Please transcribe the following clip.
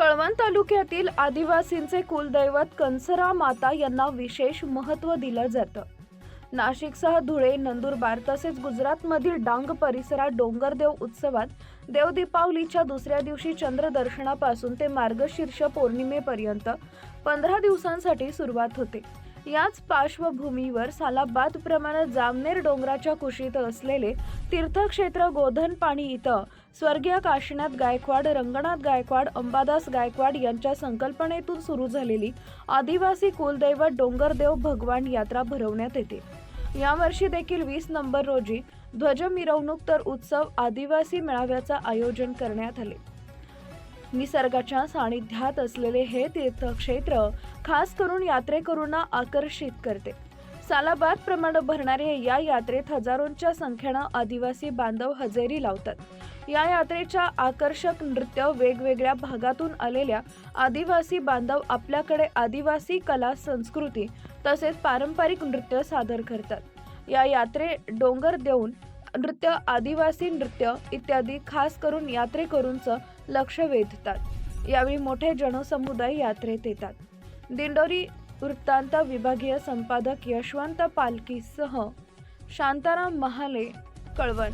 कळवण तालुक्यातील आदिवासींचे कुलदैवत कंसरा माता यांना विशेष महत्त्व दिलं जातं. नाशिकसह धुळे नंदुरबार तसेच गुजरातमधील डांग परिसरात डोंगरदेव उत्सवात देव दीपावलीच्या दुसऱ्या दिवशी चंद्रदर्शनापासून ते मार्गशीर्ष पौर्णिमेपर्यंत पंधरा दिवसांसाठी सुरुवात होते. याच पार्श्वभूमीवर सालाबाद प्रमाणे जामनेर डोंगराच्या कुशीत असलेले तीर्थक्षेत्र गोधन पाणी इथं स्वर्गीय काशीनाथ गायकवाड रंगनाथ गायकवाड अंबादास गायकवाड यांच्या संकल्पनेतून सुरू झालेली आदिवासी कुलदैवत डोंगरदेव भगवान यात्रा भरवण्यात येते. यावर्षी देखील वीस नंबर रोजी ध्वज मिरवणूक तर उत्सव आदिवासी मेळाव्याचं आयोजन करण्यात आले. निसर्गाच्या सानिध्यात असलेले हे तीर्थक्षेत्र खास करून यात्रेकरूंना आकर्षित करते. सालाबाद प्रमाणे भरणाऱ्या या यात्रेत हजारोंच्या संख्येनं आदिवासी बांधव हजेरी लावतात. या यात्रेच्या आकर्षक नृत्य वेगवेगळ्या भागातून आलेल्या आदिवासी बांधव आपल्याकडे आदिवासी कला संस्कृती तसेच पारंपरिक नृत्य सादर करतात. या यात्रे डोंगर देऊन नृत्य आदिवासी नृत्य इत्यादी खास करून यात्रेकरूंचं लक्ष वेधतात. यावेळी मोठे जनसमुदाय यात्रेत येतात. दिंडोरी वृत्तांत विभागीय संपादक यशवंत पालकीसह शांताराम महाले कळवण.